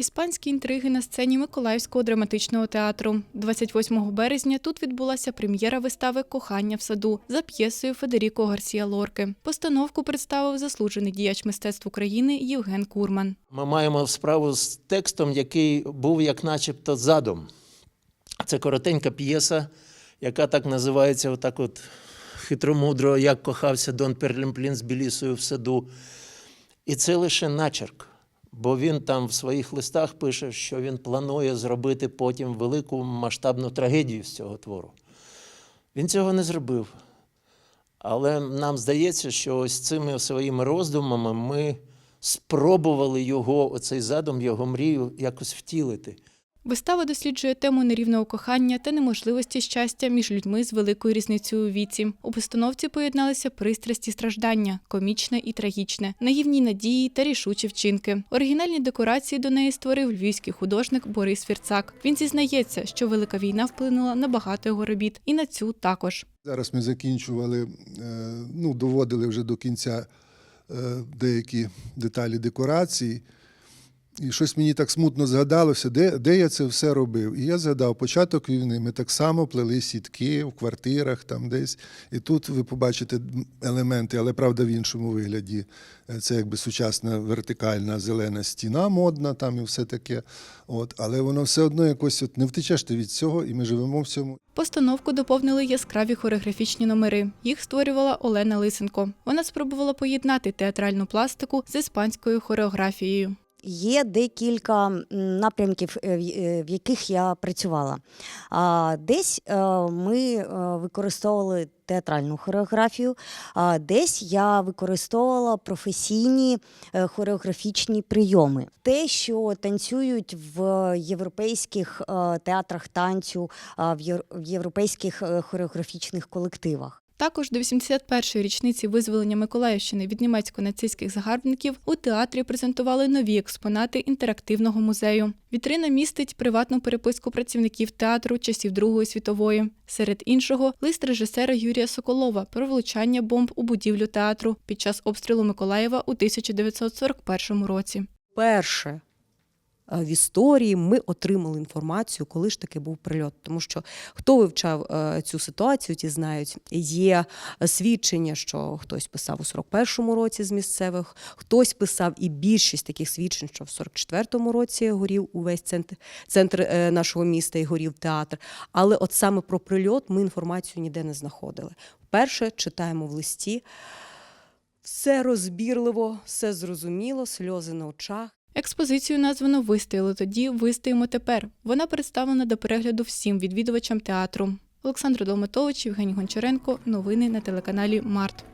Іспанські інтриги на сцені Миколаївського драматичного театру. 28 березня тут відбулася прем'єра вистави Кохання в саду за п'єсою Федеріко Гарсія Лорки. Постановку представив заслужений діяч мистецтв України Євген Курман. Ми маємо справу з текстом, який був як начебто задум. Це коротенька п'єса, яка так називається, отак от хитромудро, як кохався Дон Перлімплін з Білісою в саду. І це лише начерк. Бо він там в своїх листах пише, що він планує зробити потім велику масштабну трагедію з цього твору. Він цього не зробив. Але нам здається, що ось цими своїми роздумами ми спробували його, оцей задум, його мрію якось втілити. Вистава досліджує тему нерівного кохання та неможливості щастя між людьми з великою різницею у віці. У постановці поєдналися пристрасті страждання, комічне і трагічне, наївні надії та рішучі вчинки. Оригінальні декорації до неї створив львівський художник Борис Фірцак. Він зізнається, що велика війна вплинула на багато його робіт, і на цю також. Зараз ми закінчували, е, ну, доводили вже до кінця е, деякі деталі декорації. І щось мені так смутно згадалося, де, де я це все робив. І я згадав, початок війни ми так само плели сітки в квартирах, там десь. І тут ви побачите елементи, але правда в іншому вигляді. Е, Це якби сучасна вертикальна зелена стіна модна, там і все таке. От, але воно все одно якось от не втечеш ти від цього, і ми живемо в цьому. Постановку доповнили яскраві хореографічні номери. Їх створювала Олена Лисенко. Вона спробувала поєднати театральну пластику з іспанською хореографією. Є декілька напрямків, е, в- е, яких я працювала. Десь е, ми використовували театральну хореографію, а десь я використовувала професійні хореографічні прийоми. Те, що танцюють в європейських театрах танцю, в європейських хореографічних колективах. Також до 81-ї річниці визволення Миколаївщини від німецько-нацистських загарбників у театрі презентували нові експонати інтерактивного музею. Вітрина містить приватну переписку працівників театру часів Другої світової. Серед іншого, лист режисера Юрія Соколова про влучання бомб у будівлю театру під час обстрілу Миколаєва у 1941 році. Перше в історії ми отримали інформацію, коли ж таки був прильот. Тому що хто вивчав е, цю ситуацію, ті знають, є свідчення, що хтось писав у 41-му році з місцевих, хтось писав і більшість таких свідчень, що в 44-му році горів увесь центр, центр е, нашого міста і горів театр. Але от саме про прильот ми інформацію ніде не знаходили. Перше читаємо в листі. Все розбірливо, все зрозуміло, сльози на очах. Експозицію названо Вистояли тоді, вистоїмо тепер. Вона представлена до перегляду всім відвідувачам театру. Олександр Долматович, Євгеній Гончаренко. Новини на телеканалі Март.